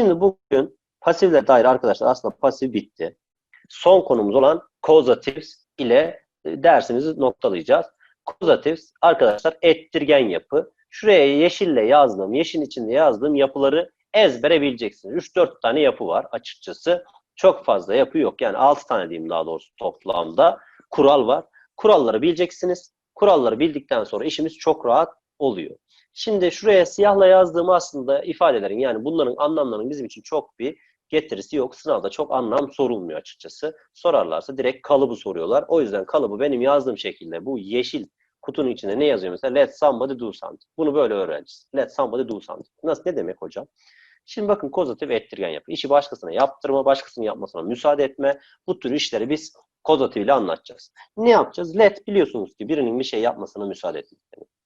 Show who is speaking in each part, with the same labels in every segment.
Speaker 1: Şimdi bugün pasifle dair arkadaşlar aslında pasif bitti. Son konumuz olan causatives ile e, dersimizi noktalayacağız. Causatives arkadaşlar ettirgen yapı. Şuraya yeşille yazdığım, yeşil içinde yazdığım yapıları ezbere bileceksiniz. 3-4 tane yapı var açıkçası. Çok fazla yapı yok. Yani 6 tane diyeyim daha doğrusu toplamda kural var. Kuralları bileceksiniz. Kuralları bildikten sonra işimiz çok rahat oluyor. Şimdi şuraya siyahla yazdığım aslında ifadelerin yani bunların anlamlarının bizim için çok bir getirisi yok. Sınavda çok anlam sorulmuyor açıkçası. Sorarlarsa direkt kalıbı soruyorlar. O yüzden kalıbı benim yazdığım şekilde bu yeşil kutunun içinde ne yazıyor mesela? Let somebody do something. Bunu böyle öğreneceğiz. Let somebody do something. Nasıl ne demek hocam? Şimdi bakın kozatif ettirgen yapı. İşi başkasına yaptırma, başkasının yapmasına müsaade etme. Bu tür işleri biz kozatif ile anlatacağız. Ne yapacağız? Let biliyorsunuz ki birinin bir şey yapmasına müsaade etmek demek.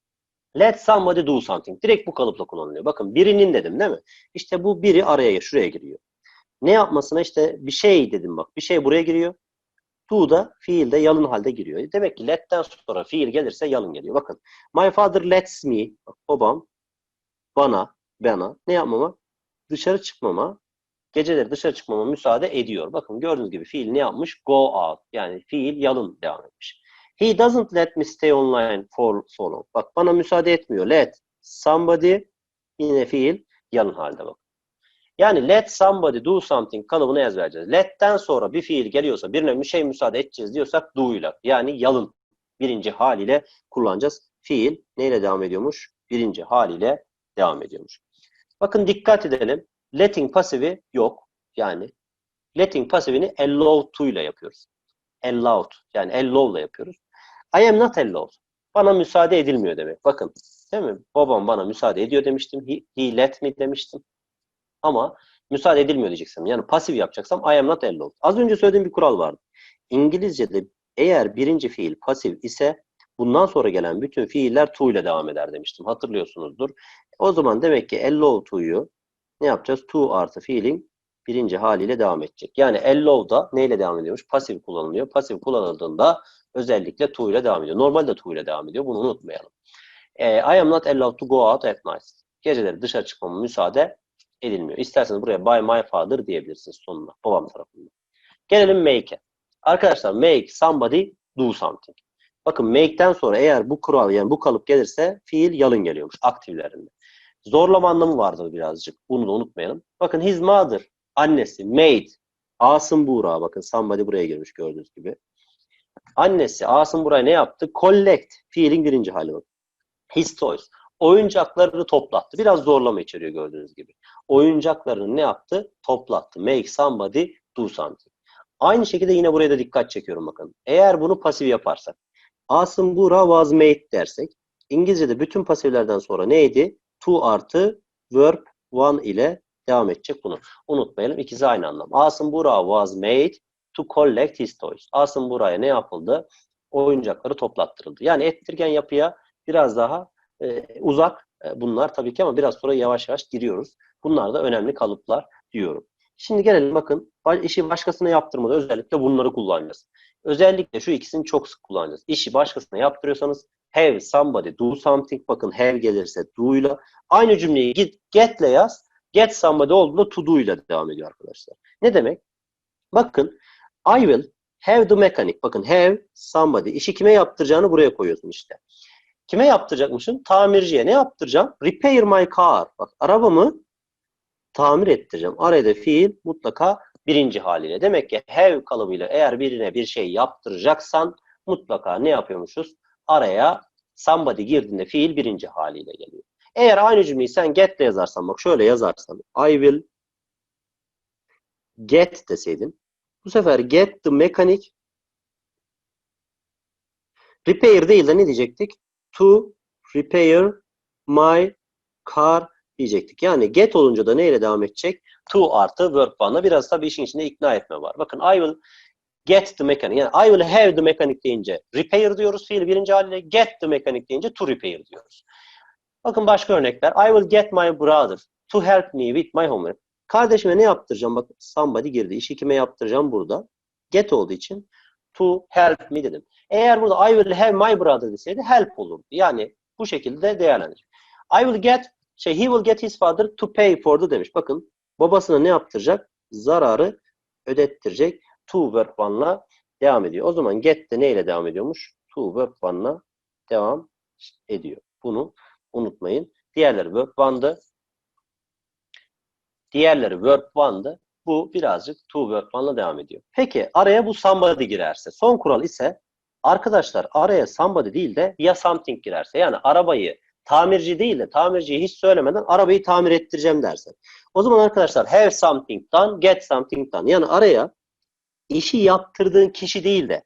Speaker 1: Let somebody do something. Direkt bu kalıpla kullanılıyor. Bakın birinin dedim değil mi? İşte bu biri araya şuraya giriyor. Ne yapmasına işte bir şey dedim bak. Bir şey buraya giriyor. Do da fiilde yalın halde giriyor. Demek ki let'ten sonra fiil gelirse yalın geliyor. Bakın. My father lets me. Babam bana, bana ne yapmama? Dışarı çıkmama, geceleri dışarı çıkmama müsaade ediyor. Bakın gördüğünüz gibi fiil ne yapmış? Go out. Yani fiil yalın devam etmiş. He doesn't let me stay online for so long. Bak bana müsaade etmiyor. Let somebody yine fiil yalın halde bak. Yani let somebody do something kalıbını ezberleyeceğiz. Let'ten sonra bir fiil geliyorsa birine bir şey müsaade edeceğiz diyorsak do ile yani yalın birinci haliyle kullanacağız. Fiil neyle devam ediyormuş? Birinci haliyle devam ediyormuş. Bakın dikkat edelim. Letting pasifi yok. Yani letting pasifini allow to ile yapıyoruz. Allowed yani allow ile yapıyoruz. I am not allowed. Bana müsaade edilmiyor demek. Bakın değil mi? Babam bana müsaade ediyor demiştim. He, he let me demiştim. Ama müsaade edilmiyor diyeceksem. Yani pasif yapacaksam I am not allowed. Az önce söylediğim bir kural vardı. İngilizce'de eğer birinci fiil pasif ise bundan sonra gelen bütün fiiller to ile devam eder demiştim. Hatırlıyorsunuzdur. O zaman demek ki allow to'yu ne yapacağız? To artı fiilin birinci haliyle devam edecek. Yani allow da neyle devam ediyormuş? Pasif kullanılıyor. Pasif kullanıldığında özellikle to ile devam ediyor. Normalde to ile devam ediyor. Bunu unutmayalım. E, I am not allowed to go out at night. Geceleri dışarı çıkmama müsaade edilmiyor. İsterseniz buraya by my father diyebilirsiniz sonuna. Babam tarafından. Gelelim make'e. Arkadaşlar make somebody do something. Bakın make'ten sonra eğer bu kural yani bu kalıp gelirse fiil yalın geliyormuş aktiflerinde. Zorlama anlamı vardır birazcık. Bunu da unutmayalım. Bakın his mother, annesi, made, Asım Buğra bakın somebody buraya girmiş gördüğünüz gibi. Annesi Asım buraya ne yaptı? Collect fiilin birinci hali bakın. His toys. Oyuncaklarını toplattı. Biraz zorlama içeriyor gördüğünüz gibi. Oyuncaklarını ne yaptı? Toplattı. Make somebody do something. Aynı şekilde yine buraya da dikkat çekiyorum bakın. Eğer bunu pasif yaparsak. Asım Buğra was made dersek. İngilizce'de bütün pasiflerden sonra neydi? To artı verb one ile devam edecek bunu. Unutmayalım. İkisi aynı anlam. Asım Buğra was made to collect his toys. Asım Bura'ya ne yapıldı? Oyuncakları toplattırıldı. Yani ettirgen yapıya biraz daha e, uzak e, bunlar tabii ki ama biraz sonra yavaş yavaş giriyoruz. Bunlar da önemli kalıplar diyorum. Şimdi gelelim bakın işi başkasına yaptırmada özellikle bunları kullanacağız. Özellikle şu ikisini çok sık kullanacağız. İşi başkasına yaptırıyorsanız have somebody do something bakın have gelirse do ile aynı cümleyi git get ile yaz. Get somebody olduğunda to do ile devam ediyor arkadaşlar. Ne demek? Bakın I will have the mechanic. Bakın have somebody. İşi kime yaptıracağını buraya koyuyorsun işte. Kime yaptıracakmışım? Tamirciye. Ne yaptıracağım? Repair my car. Bak arabamı tamir ettireceğim. Arada fiil mutlaka birinci haliyle. Demek ki have kalıbıyla eğer birine bir şey yaptıracaksan mutlaka ne yapıyormuşuz? Araya somebody girdiğinde fiil birinci haliyle geliyor. Eğer aynı cümleyi sen get de yazarsan bak şöyle yazarsan I will get deseydin bu sefer get the mechanic repair değil de ne diyecektik? To repair my car diyecektik. Yani get olunca da neyle devam edecek? To artı verb one'la biraz tabii işin içinde ikna etme var. Bakın I will get the mechanic. Yani I will have the mechanic deyince repair diyoruz fiil birinci haliyle. Get the mechanic deyince to repair diyoruz. Bakın başka örnekler. I will get my brother to help me with my homework. Kardeşime ne yaptıracağım? Bak somebody girdi. İşi kime yaptıracağım burada? Get olduğu için to help me dedim. Eğer burada I will have my brother deseydi help olurdu. Yani bu şekilde değerlendirecek. I will get şey he will get his father to pay for the demiş. Bakın babasına ne yaptıracak? Zararı ödettirecek. To verb one'la devam ediyor. O zaman get de neyle devam ediyormuş? To verb one'la devam ediyor. Bunu unutmayın. Diğerleri verb one'dı. Diğerleri verb one'dı. Bu birazcık to verb one'la devam ediyor. Peki araya bu somebody girerse. Son kural ise arkadaşlar araya somebody değil de ya something girerse. Yani arabayı tamirci değil de tamirciyi hiç söylemeden arabayı tamir ettireceğim derse. O zaman arkadaşlar have something done, get something done. Yani araya işi yaptırdığın kişi değil de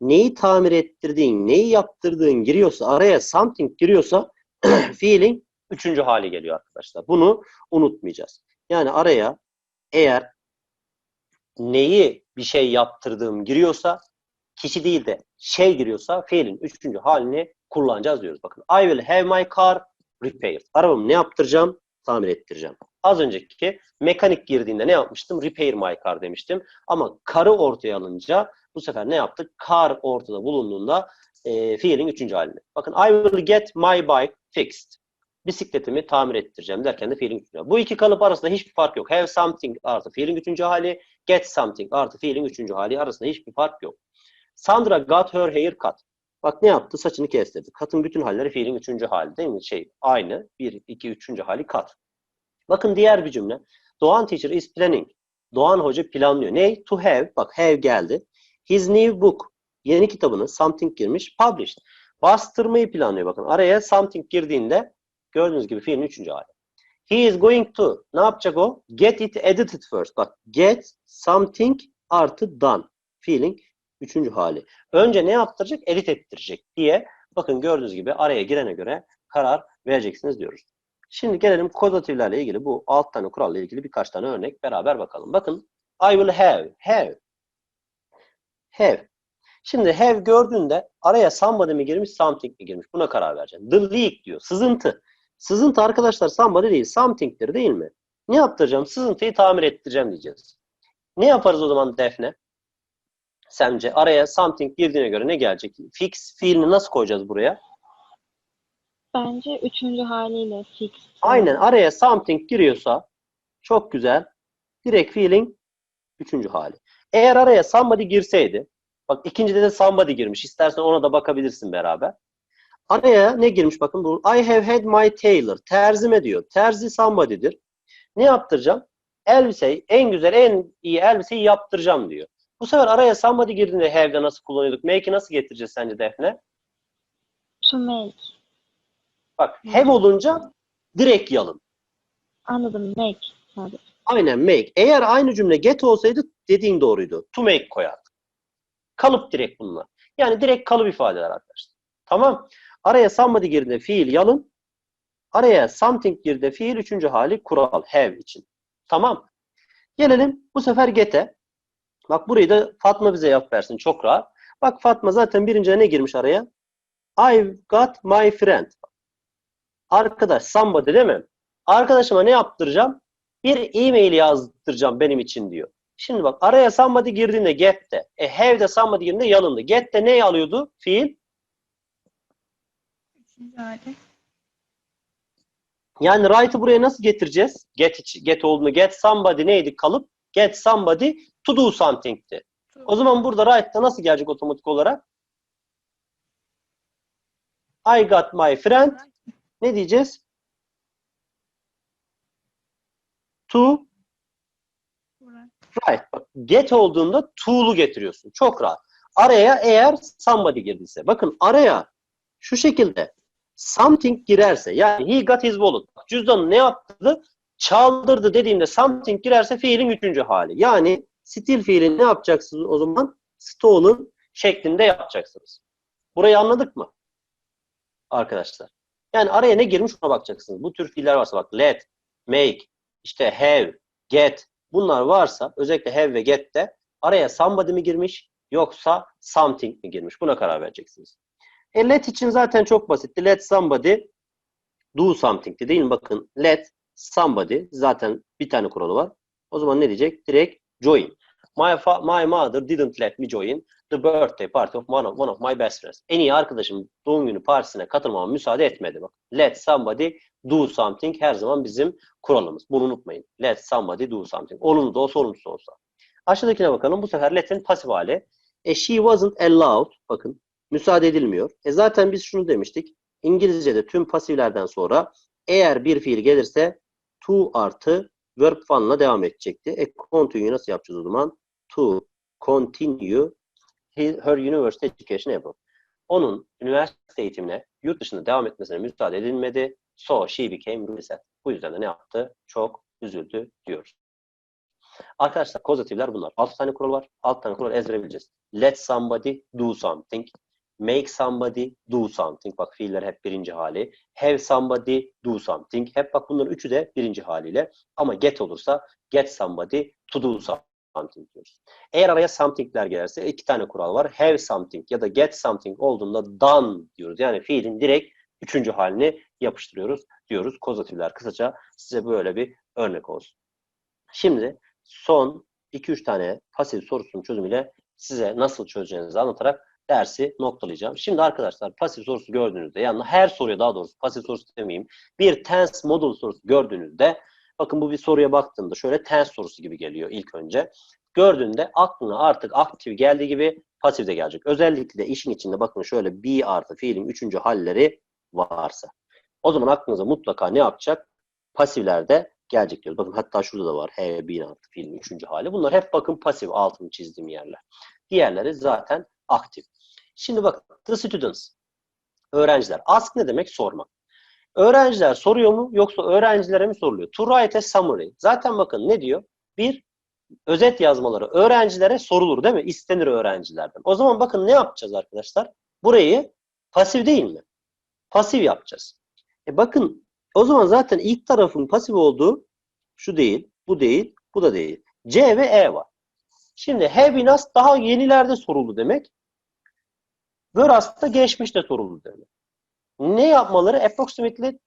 Speaker 1: neyi tamir ettirdiğin, neyi yaptırdığın giriyorsa, araya something giriyorsa feeling üçüncü hali geliyor arkadaşlar. Bunu unutmayacağız. Yani araya eğer neyi bir şey yaptırdığım giriyorsa kişi değil de şey giriyorsa fiilin üçüncü halini kullanacağız diyoruz. Bakın I will have my car repaired. Arabamı ne yaptıracağım? Tamir ettireceğim. Az önceki mekanik girdiğinde ne yapmıştım? Repair my car demiştim. Ama car'ı ortaya alınca bu sefer ne yaptık? Car ortada bulunduğunda e, fiilin üçüncü halini. Bakın I will get my bike fixed. Bisikletimi tamir ettireceğim derken de fiilin üçüncü hali. Bu iki kalıp arasında hiçbir fark yok. Have something artı fiilin üçüncü hali, get something artı fiilin üçüncü hali arasında hiçbir fark yok. Sandra got her hair cut. Bak ne yaptı? Saçını kestirdi. Katın bütün halleri fiilin üçüncü hali değil mi? Şey aynı. Bir, iki, üçüncü hali kat. Bakın diğer bir cümle. Doğan teacher is planning. Doğan hoca planlıyor. Ne? To have. Bak have geldi. His new book. Yeni kitabını something girmiş. Published. Bastırmayı planlıyor. Bakın araya something girdiğinde gördüğünüz gibi fiilin üçüncü hali. He is going to. Ne yapacak o? Get it edited first. Bak get something artı done. Feeling üçüncü hali. Önce ne yaptıracak? Edit ettirecek diye bakın gördüğünüz gibi araya girene göre karar vereceksiniz diyoruz. Şimdi gelelim kodatiflerle ilgili bu alt tane kuralla ilgili birkaç tane örnek beraber bakalım. Bakın I will have, have, have. Şimdi have gördüğünde araya somebody mi girmiş, something mi girmiş? Buna karar vereceksin. The leak diyor. Sızıntı. Sızıntı arkadaşlar somebody değil, something'tir değil mi? Ne yaptıracağım? Sızıntıyı tamir ettireceğim diyeceğiz. Ne yaparız o zaman Defne? Sence araya something girdiğine göre ne gelecek? Fix fiilini nasıl koyacağız buraya?
Speaker 2: Bence üçüncü haliyle fix.
Speaker 1: Aynen araya something giriyorsa çok güzel. Direkt feeling üçüncü hali. Eğer araya somebody girseydi bak ikincide de somebody girmiş. İstersen ona da bakabilirsin beraber. Araya ne girmiş bakın bu I have had my tailor. Terzime diyor. Terzi somebody'dir. Ne yaptıracağım? Elbiseyi en güzel en iyi elbiseyi yaptıracağım diyor. Bu sefer araya somebody girdiğinde have'de nasıl kullanıyorduk? Make'i nasıl getireceğiz sence Defne?
Speaker 2: To make.
Speaker 1: Bak have olunca direkt yalın.
Speaker 2: Anladım. Make. Sadece.
Speaker 1: Aynen make. Eğer aynı cümle get olsaydı dediğin doğruydu. To make koyardık. Kalıp direkt bunlar. Yani direkt kalıp ifadeler arkadaşlar. Tamam. Araya somebody girdiğinde fiil yalın. Araya something girdiğinde fiil üçüncü hali kural. Have için. Tamam. Gelelim bu sefer get'e. Bak burayı da Fatma bize yap versin. Çok rahat. Bak Fatma zaten birinci ne girmiş araya? I've got my friend. Arkadaş somebody değil mi? Arkadaşıma ne yaptıracağım? Bir e-mail yazdıracağım benim için diyor. Şimdi bak araya somebody girdiğinde get de. E have de somebody girdiğinde yalındı. Get de ne alıyordu? Fiil. Yani right'ı buraya nasıl getireceğiz? Get, get olduğunu. Get somebody neydi kalıp? Get somebody to do something'ti. O zaman burada right'ta nasıl gelecek otomatik olarak? I got my friend. Ne diyeceğiz? To right. Bak, get olduğunda to'lu getiriyorsun. Çok rahat. Araya eğer somebody girdiyse. Bakın araya şu şekilde something girerse yani he got his wallet. Cüzdanı ne yaptı? Çaldırdı dediğimde something girerse fiilin üçüncü hali. Yani steal fiilini ne yapacaksınız o zaman? Stolen şeklinde yapacaksınız. Burayı anladık mı? Arkadaşlar. Yani araya ne girmiş ona bakacaksınız. Bu tür fiiller varsa bak let, make, işte have, get bunlar varsa özellikle have ve get'te araya somebody mi girmiş yoksa something mi girmiş? Buna karar vereceksiniz. E let için zaten çok basitti. Let somebody do something'ti değil mi? Bakın let somebody zaten bir tane kuralı var. O zaman ne diyecek? Direkt join. My, my mother didn't let me join the birthday party of one of, one of my best friends. En iyi arkadaşım doğum günü partisine katılmama müsaade etmedi. Bak. Let somebody do something her zaman bizim kuralımız. Bunu unutmayın. Let somebody do something. Olumlu da olsa olumsuz olsa. Aşağıdakine bakalım. Bu sefer let'in pasif hali. E, she wasn't allowed. Bakın müsaade edilmiyor. E zaten biz şunu demiştik. İngilizce'de tüm pasiflerden sonra eğer bir fiil gelirse to artı verb one'la devam edecekti. E continue nasıl yapacağız o zaman? To continue her university education abroad. Onun üniversite eğitimine yurt dışında devam etmesine müsaade edilmedi. So she became sad. Bu yüzden de ne yaptı? Çok üzüldü diyoruz. Arkadaşlar kozatifler bunlar. 6 tane kural var. 6 tane kural ezbere bileceğiz. Let somebody do something. Make somebody do something. Bak fiiller hep birinci hali. Have somebody do something. Hep bak bunların üçü de birinci haliyle. Ama get olursa get somebody to do something diyoruz. Eğer araya something'ler gelirse iki tane kural var. Have something ya da get something olduğunda done diyoruz. Yani fiilin direkt üçüncü halini yapıştırıyoruz diyoruz. Kozatifler kısaca size böyle bir örnek olsun. Şimdi son 2-3 tane pasif sorusunun çözümüyle size nasıl çözeceğinizi anlatarak dersi noktalayacağım. Şimdi arkadaşlar pasif sorusu gördüğünüzde yani her soruya daha doğrusu pasif sorusu demeyeyim bir tense model sorusu gördüğünüzde bakın bu bir soruya baktığımda şöyle tense sorusu gibi geliyor ilk önce. Gördüğünde aklına artık aktif geldiği gibi pasif de gelecek. Özellikle işin içinde bakın şöyle be artı fiilin üçüncü halleri varsa. O zaman aklınıza mutlaka ne yapacak? Pasiflerde gelecek diyoruz. Bakın hatta şurada da var. Have been artı fiilin üçüncü hali. Bunlar hep bakın pasif altını çizdiğim yerler. Diğerleri zaten aktif. Şimdi bakın the students. Öğrenciler. Ask ne demek? Sormak. Öğrenciler soruyor mu yoksa öğrencilere mi soruluyor? To write a summary. Zaten bakın ne diyor? Bir özet yazmaları öğrencilere sorulur değil mi? İstenir öğrencilerden. O zaman bakın ne yapacağız arkadaşlar? Burayı pasif değil mi? Pasif yapacağız. E bakın o zaman zaten ilk tarafın pasif olduğu şu değil, bu değil, bu da değil. C ve E var. Şimdi asked daha yenilerde soruldu demek. Asked da geçmişte soruldu demek. Ne yapmaları? Approximately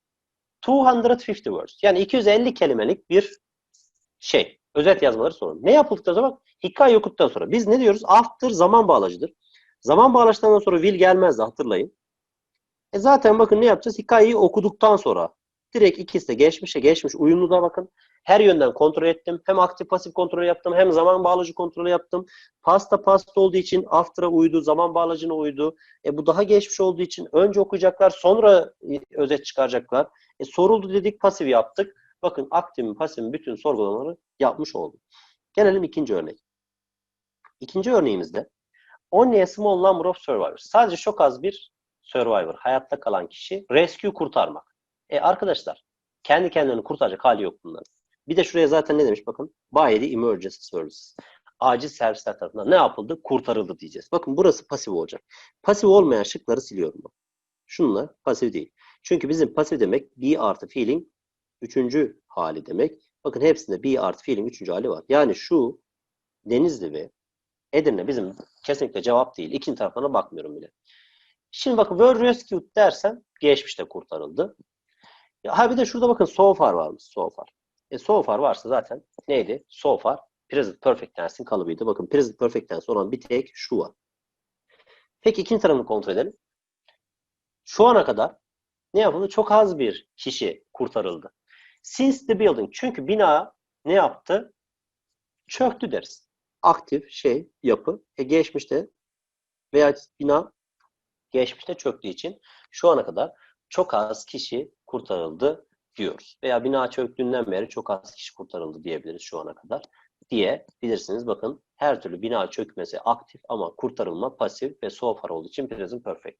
Speaker 1: 250 words. Yani 250 kelimelik bir şey. Özet yazmaları sorun. Ne yapıldıktan sonra? Hikaye okuduktan sonra. Biz ne diyoruz? After zaman bağlacıdır. Zaman bağlaçtan sonra will gelmezdi hatırlayın. E zaten bakın ne yapacağız? Hikayeyi okuduktan sonra direkt ikisi de geçmişe geçmiş uyumlu da bakın. Her yönden kontrol ettim. Hem aktif pasif kontrol yaptım hem zaman bağlacı kontrolü yaptım. Pasta pasta olduğu için after'a uydu, zaman bağlacına uydu. E bu daha geçmiş olduğu için önce okuyacaklar sonra özet çıkaracaklar. E soruldu dedik pasif yaptık. Bakın aktifin pasifin bütün sorgulamaları yapmış oldum. Gelelim ikinci örnek. İkinci örneğimizde only a small number of survivors. Sadece çok az bir survivor, hayatta kalan kişi rescue kurtarmak. E arkadaşlar kendi kendilerini kurtaracak hali yok bunların. Bir de şuraya zaten ne demiş bakın. By the emergency services. Acil servisler tarafından ne yapıldı? Kurtarıldı diyeceğiz. Bakın burası pasif olacak. Pasif olmayan şıkları siliyorum. Bak. Şunlar pasif değil. Çünkü bizim pasif demek be artı feeling üçüncü hali demek. Bakın hepsinde be artı feeling üçüncü hali var. Yani şu Denizli ve Edirne bizim kesinlikle cevap değil. İkinci taraflarına bakmıyorum bile. Şimdi bakın were rescued dersen geçmişte kurtarıldı. Ya, ha bir de şurada bakın so far varmış. So far. E so varsa zaten neydi? So far present perfect tense'in kalıbıydı. Bakın present perfect tense olan bir tek şu var. Peki ikinci tarafını kontrol edelim. Şu ana kadar ne yapıldı? Çok az bir kişi kurtarıldı. Since the building. Çünkü bina ne yaptı? Çöktü deriz. Aktif şey, yapı. E geçmişte veya bina geçmişte çöktüğü için şu ana kadar çok az kişi kurtarıldı diyoruz. Veya bina çöktüğünden beri çok az kişi kurtarıldı diyebiliriz şu ana kadar diyebilirsiniz. Bakın her türlü bina çökmesi aktif ama kurtarılma pasif ve so far olduğu için present perfect.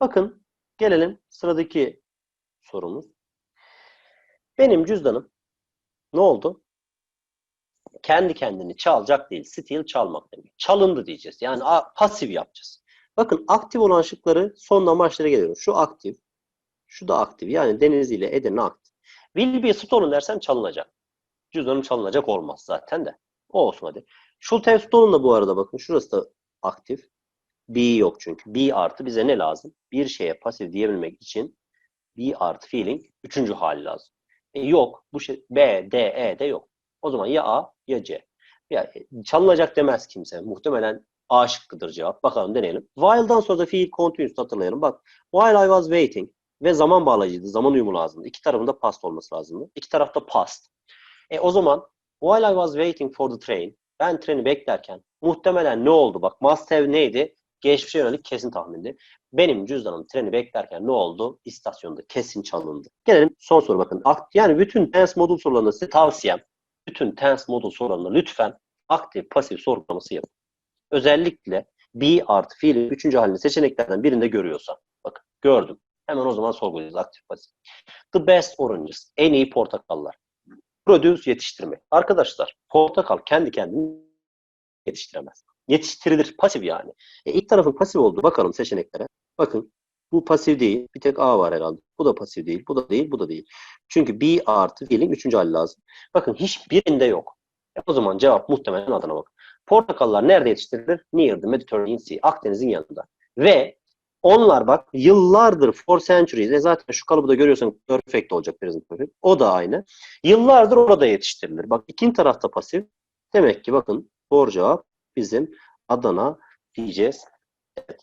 Speaker 1: Bakın gelelim sıradaki sorumuz. Benim cüzdanım ne oldu? Kendi kendini çalacak değil. Steal çalmak demek. Çalındı diyeceğiz. Yani pasif yapacağız. Bakın aktif olan şıkları son amaçlara geliyorum. Şu aktif. Şu da aktif. Yani Denizli ile Edirne aktif. Will be stolen dersem çalınacak. Cüzdanım çalınacak olmaz zaten de. O olsun hadi. Have stolen da bu arada bakın. Şurası da aktif. Be yok çünkü. Be artı bize ne lazım? Bir şeye pasif diyebilmek için be artı feeling üçüncü hali lazım. E yok. Bu şey B, D, E de yok. O zaman ya A ya C. Ya, e, çalınacak demez kimse. Muhtemelen A şıkkıdır cevap. Bakalım deneyelim. While'dan sonra da fiil continuous hatırlayalım. Bak while I was waiting. ve zaman bağlayıcıydı. Zaman uyumu lazımdı. İki tarafında past olması lazımdı. İki tarafta past. E o zaman while I was waiting for the train ben treni beklerken muhtemelen ne oldu? Bak must have neydi? Geçmişe yönelik kesin tahmindi. Benim cüzdanım treni beklerken ne oldu? İstasyonda kesin çalındı. Gelelim son soru bakın. Yani bütün tense modul sorularında size tavsiyem bütün tense modul sorularında lütfen aktif pasif sorgulaması yapın. Özellikle be artı fiilin üçüncü halini seçeneklerden birinde görüyorsa. Bakın gördüm. Hemen o zaman sorgulayacağız aktif pasif. The best oranges. En iyi portakallar. Produce yetiştirmek. Arkadaşlar portakal kendi kendini yetiştiremez. Yetiştirilir. Pasif yani. E, ilk tarafın pasif olduğu bakalım seçeneklere. Bakın bu pasif değil. Bir tek A var herhalde. Bu da pasif değil. Bu da değil. Bu da değil. Çünkü B artı fiilin üçüncü hali lazım. Bakın hiçbirinde yok. E, o zaman cevap muhtemelen adına bak. Portakallar nerede yetiştirilir? Near the Mediterranean Sea. Akdeniz'in yanında. Ve onlar bak yıllardır for centuries. E zaten şu kalıbı da görüyorsan perfect olacak present perfect. O da aynı. Yıllardır orada yetiştirilir. Bak ikinci tarafta pasif. Demek ki bakın doğru cevap bizim Adana diyeceğiz. Evet.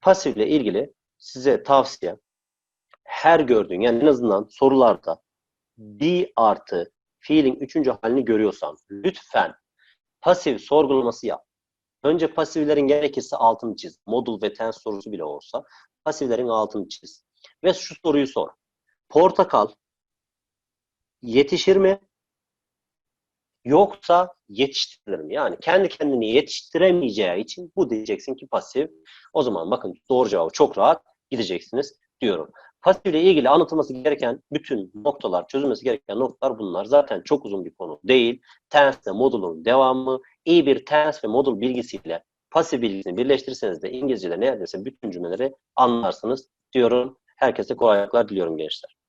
Speaker 1: Pasifle ilgili size tavsiye her gördüğün yani en azından sorularda be artı fiilin üçüncü halini görüyorsan lütfen pasif sorgulaması yap. Önce pasiflerin gerekirse altını çiz. Modul ve tense sorusu bile olsa pasiflerin altını çiz. Ve şu soruyu sor. Portakal yetişir mi? Yoksa yetiştirilir mi? Yani kendi kendini yetiştiremeyeceği için bu diyeceksin ki pasif. O zaman bakın doğru cevabı çok rahat gideceksiniz diyorum. Pasifle ilgili anlatılması gereken bütün noktalar, çözülmesi gereken noktalar bunlar. Zaten çok uzun bir konu değil. Tense ve modulun devamı, iyi bir tense ve modul bilgisiyle pasif bilgisini birleştirirseniz de İngilizce'de neredeyse bütün cümleleri anlarsınız diyorum. Herkese kolaylıklar diliyorum gençler.